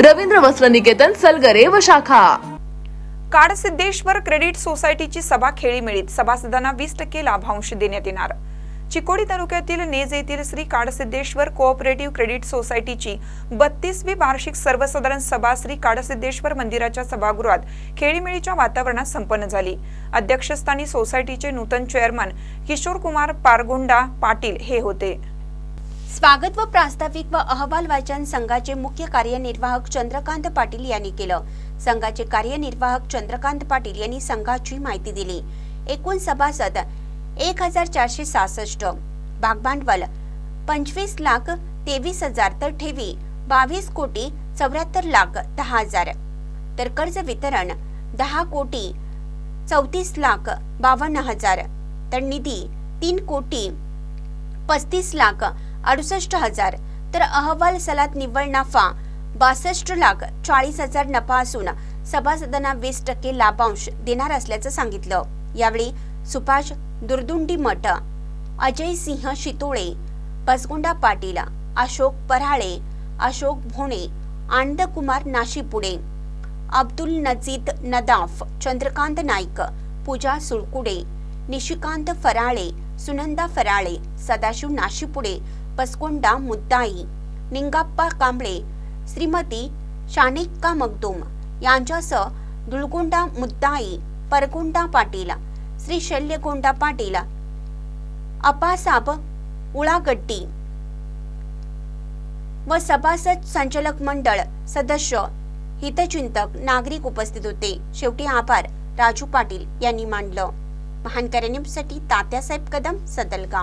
रवींद्र वस्त्र निकेतन सलगरे व शाखा. काडसिद्धेश्वर क्रेडिट सोसायटीची सभा खेळीमेळीत सभासदांना वीस टक्के लाभांश देण्यात येणार. चिकोडी तालुक्यातील नेज येथील श्री काडसिद्धेश्वर कोऑपरेटिव्ह क्रेडिट सोसायटीची बत्तीसवी वार्षिक सर्वसाधारण सभा श्री काडसिद्धेश्वर मंदिराच्या सभागृहात खेळीमेळीच्या वातावरणात संपन्न झाली. अध्यक्षस्थानी सोसायटीचे नूतन चेअरमन किशोर कुमार पारगोंडा पाटील हे होते. स्वागत व प्रास्ताविक व अहवाल वाचन संघाचे मुख्य कार्यनिर्वाहक चंद्रकांत पाटील यांनी केलं. संघाचे कार्यनिर्वाहक चंद्रकांत पाटील यांनी संघाची माहिती दिली. एकूण सभासद एक हजार चारशे सहासष्ट. भागभांडवल पंचवीस लाख तेवीस हजार तर ठेवी बावीस कोटी चौऱ्याहत्तर लाख दहा हजार. तर कर्ज वितरण दहा कोटी चौतीस लाख बावन्न हजार. तर निधी तीन कोटी पस्तीस लाख अडुसष्ट हजार. तर अहवाल सलात निव्वळ नफा बासष्ट लाख चाळीस हजार नफा असून सभासदांना वीस टक्के लाभांश देणार असल्याचं सांगितलं. यावेळी सुभाष दुर्दुंडी मठ अजय सिंह शितोळे बसगुंडा पाटील अशोक पराळे अशोक भोणे आनंदकुमार नाशिपुडे अब्दुल नजीद नदाफ चंद्रकांत नाईक पूजा सुळकुडे निशिकांत फराळे सुनंदा फराळे सदाशिव नाशिपुडे पसकोंडा मुद्दाई निंगाप्पा कांबळे श्रीमती शानिक्का मगदूम यांच्यासह दुळगोंडा मुद्दाई परगोंडा पाटील श्री शल्यगोंडा पाटील अपासाब उळागड्डी व सभासद संचालक मंडळ सदस्य हितचिंतक नागरिक उपस्थित होते. शेवटी आभार. राजू पाटील यांनी मांडलं महान न्यूजसाठी तात्यासाहेब कदम सदलगा